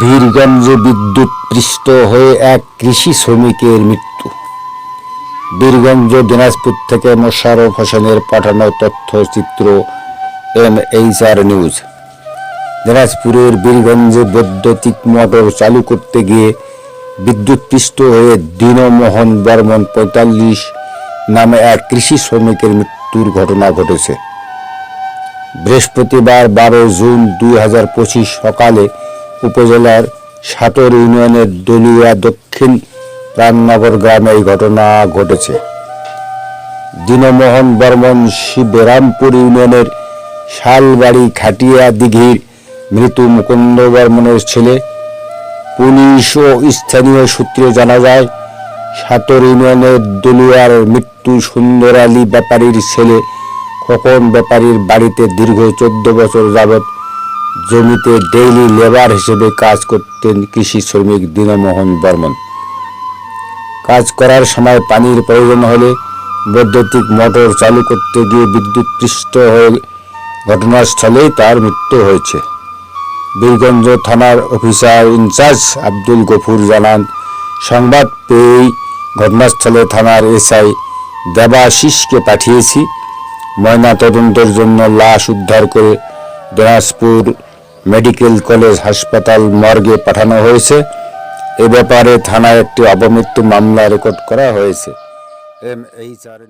বীরগঞ্জে বিদ্যুৎ পৃষ্ঠ হয়ে এক কৃষি শ্রমিকের মৃত্যু। বীরগঞ্জ, দিনাজপুর থেকে মোশারফ হোসেনের পাঠানো তথ্যচিত্র এম এইচ আর নিউজ। দিনাজপুরের বীরগঞ্জে বৈদ্যুতিক মোটর চালু করতে গিয়ে বিদ্যুৎপৃষ্ট হয়ে দীনমোহন বর্মন পঁয়তাল্লিশ নামে এক কৃষি শ্রমিকের মৃত্যুর ঘটনা ঘটেছে। বৃহস্পতিবার বারো জুন দুই হাজার পঁচিশ সকালে উপজেলার সাতর ইউনিয়নের দলিয়া দক্ষিণ প্রাণনগর গ্রামে এই ঘটনা ঘটেছে। দীনমোহন বর্মন শিবরামপুর ইউনিয়নের শালবাড়ি খাটিয়া দিঘির মৃত মুকুন্দ বর্মনের ছেলে। পুলিশ ও স্থানীয় সূত্রে জানা যায়, সাতর ইউনিয়নের দলুয়ার মৃত্যু সুন্দর আলী ব্যাপারীর ছেলে খোকন ব্যাপারীর বাড়িতে দীর্ঘ চোদ্দ বছর যাবৎ জমিতে ডেইলি লেবার হিসেবে কাজ করতেন কৃষি শ্রমিক দীনমোহন বর্মন। কাজ করার সময় পানির প্রয়োজন হলে বৈদ্যুতিক মোটর চালু করতে গিয়ে বিদ্যুৎ পৃষ্ঠ হয়ে ঘটনাস্থলেই তার মৃত্যু হয়েছে। বীরগঞ্জ থানার অফিসার ইনচার্জ আব্দুল গফুর জানান, সংবাদ পেয়েই ঘটনাস্থলে থানার এসআই দেবাশিসকে পাঠিয়েছি। ময়না তদন্তের জন্য লাশ উদ্ধার করে দিনাজপুর মেডিকেল কলেজ হাসপাতাল মর্গে পাঠানো হয়েছে। এ ব্যাপারে থানায় একটি অবমৃত্যু মামলা রেকর্ড করা হয়েছে। এম এইচ আর